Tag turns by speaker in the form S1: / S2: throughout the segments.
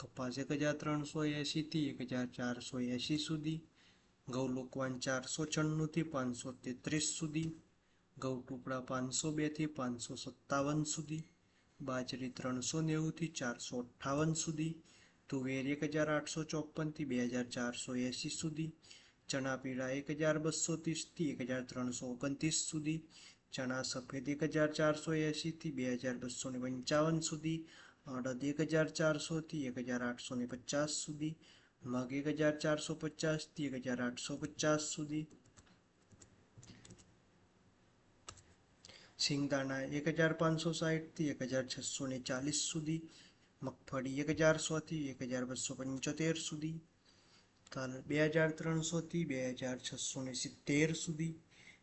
S1: કપાસ એક હજાર ત્રણસો એંશીથી એક હજાર ચારસો એંશી સુધી ઘઉં લોકવાન ચારસો છન્નુંથી પાંચસો તેત્રીસ સુધી ઘઉં ટુકડા પાંચસો બેથી પાંચસો સત્તાવન સુધી, બાજરી ત્રણસો નેવુંથી ચારસો અઠ્ઠાવન સુધી, તુવેર એક હજાર આઠસો ચોપનથી બે હજાર ચારસો એંશી સુધી, ચણા પીળા એક હજાર બસો ત્રીસથી એક હજાર ત્રણસો ઓગણત્રીસ સુધી, ચણા સફેદ એક હજાર ચારસો એંશીથી બે હજાર બસો ને પંચાવન સુધી અડદ એક હજાર ચારસોથી એક હજાર આઠસો ને પચાસ સુધી મગ એક હજાર ચારસો પચાસથી એક હજાર આઠસો પચાસ સુધી સિંગદાણા એક હજાર પાંચસો સાઠથી એક હજાર છસો ને ચાલીસ સુધી મગફળી એક હજાર સોથી એક હજાર બસો પંચોતેર સુધી તલ બે હજાર ત્રણસોથી બે હજાર છસો ને સિત્તેર સુધી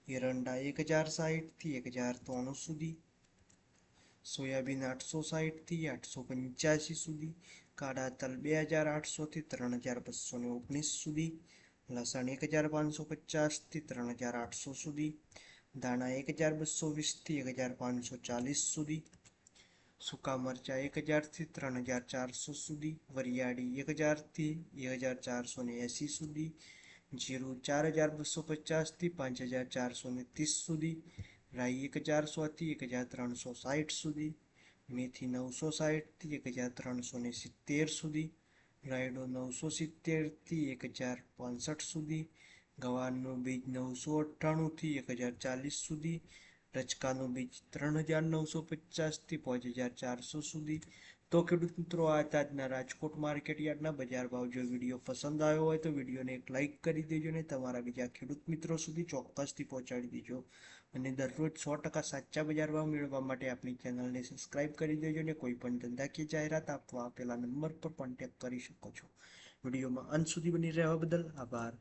S1: એરંડા એક હજાર સાઠથી એક હજાર ત્રાણું સુધી સોયાબીન આઠસો સાઠથી આઠસો પંચ્યાસી સુધી, કાળા તલ બે હજાર આઠસોથી ત્રણ હજાર બસો ને ઓગણીસ સુધી, લસણ એક હજાર પાંચસો પચાસથી ત્રણ હજાર આઠસો સુધી દાણા એક હજાર બસો વીસથી એક હજાર પાંચસો ચાલીસ સુધી, સૂકા મરચાં એક હજારથી ત્રણ હજાર ચારસો સુધી, વરિયાળી એક હજારથી એક હજાર ચારસો ને એંસી સુધી, જીરું ચાર હજાર બસો પચાસથી પાંચ હજાર ચારસો ને ત્રીસ સુધી રાઈ એક હજાર સોથી એક હજાર ત્રણસો સાઠ સુધી, મેથી નવસો સાઠથી એક હજાર ત્રણસો ને સિત્તેર સુધી, રાયડો નવસો સિત્તેરથી એક હજાર પાંસઠ સુધી, ગવારનું બીજ નવસો અઠ્ઠાણુંથી એક હજાર ચાલીસ સુધી રચકાનું બીજ ત્રણ હજાર નવસો પચાસથી પાંચ હજાર ચારસો સુધી તો ખેડૂત મિત્રો, આ તાજના રાજકોટ માર્કેટ યાર્ડના બજાર ભાવ જો વીડિયો પસંદ આવ્યો હોય તો વિડીયોને એક લાઇક કરી દેજો ને તમારા બીજા ખેડૂત મિત્રો સુધી ચોક્કસથી પહોંચાડી દેજો. અને દરરોજ સો ટકા સાચા બજાર ભાવ મેળવવા માટે આપણી ચેનલને સબસ્ક્રાઇબ કરી દેજો ને કોઈ પણ ધંધાકીય જાહેરાત આપવા આપેલા નંબર પર કોન્ટેક્ટ કરી શકો છો. વિડીયોમાં અંત સુધી બની રહેવા બદલ આભાર.